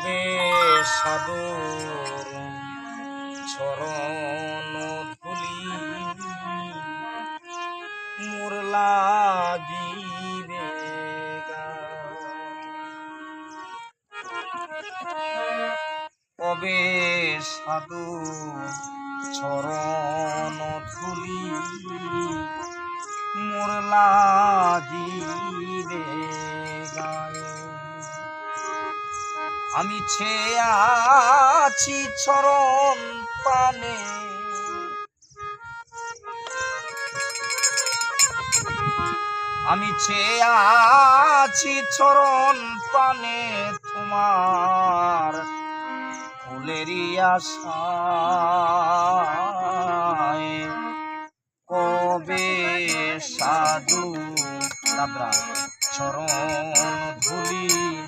কবে সাধুর চরণ ধুলি মোর লাগিবে সাধু চরণ ধুলি মোর লাগিবে গায়ে। আমি ছেয়ে আছি চরণ পানে আমি ছেয়ে আছি চরণ পানে তোমার ফুলেরই আশায় কবে সাধু চরণ ধুলি।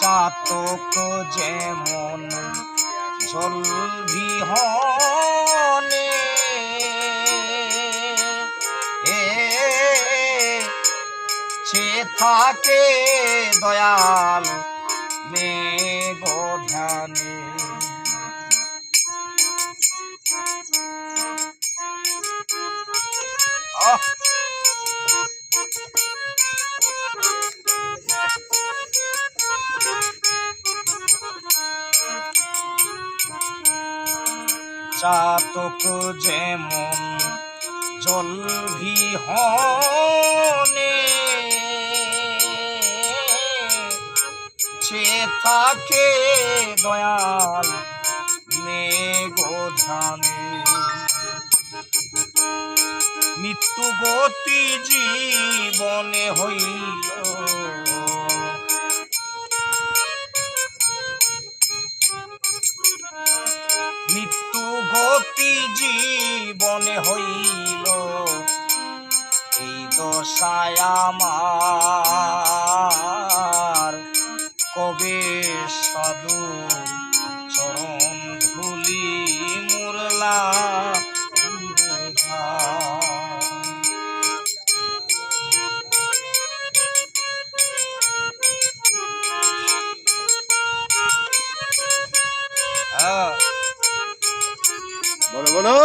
চাতক যেমন জল বিহনে থাকে দয়াল মেঘ ধ্যানে। আহ! চাতক যেমন জল বিহনে সে থাকে দয়াল মেঘ ধানে মৃত্যু গতি জীবনে হইল। মৃত্যু গতি জীবনে হইল। এই দশায় আমার কবে সাধু চরণ ধুলি মুরলা হ্যাঁ। বলো বলো।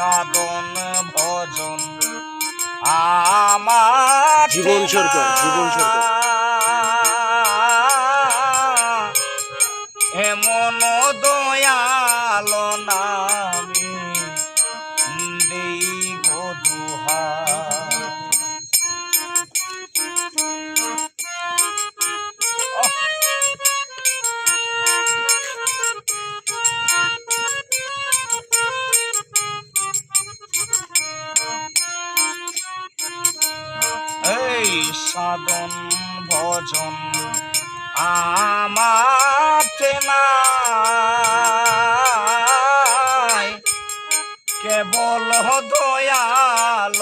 সাধন ভজন আমার জীবন সরকার, জীবন সরকার। সাধন ভজন নাই। কেবল দয়াল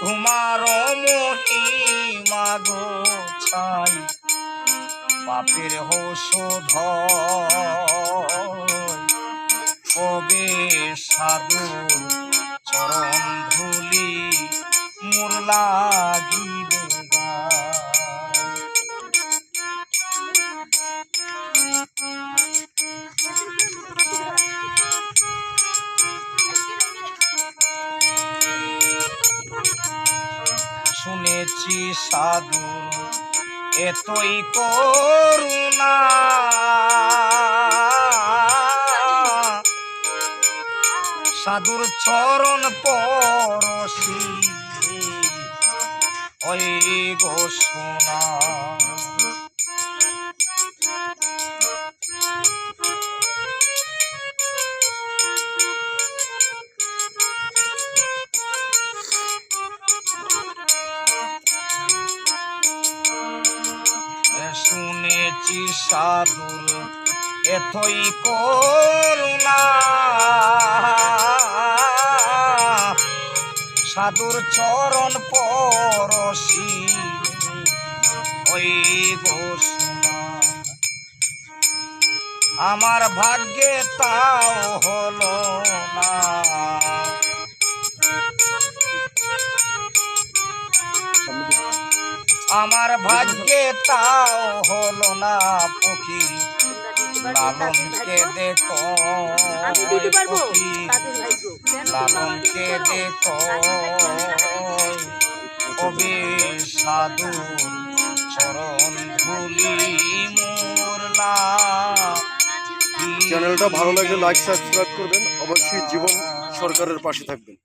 তোমার মহিমা গো ছাই পাপের হোষধ কবে সাধু চরণ ধুলি মোর লাগিবে শুনেছি সাধু এতই করুণা। সাধুর চরণ পরশি। ওই গো সোনা। শুনেছি সাধুর এতই করুণা। সাধুর চরণ পরশি। ওই ঘোষণা আমার ভাগ্যে তাও হলো না। আমার ভাগ্যে তাও হলো না, পক্ষী। লালনকে দেখো আমি দিতে পারব লালনকে দেখো কবি সাধু চরণ ধুলি মোরলা চ্যানেলটা ভালো লাগলে লাইক সাবস্ক্রাইব করবেন। অবশ্যই জীবন সরকারের পাশে থাকবেন।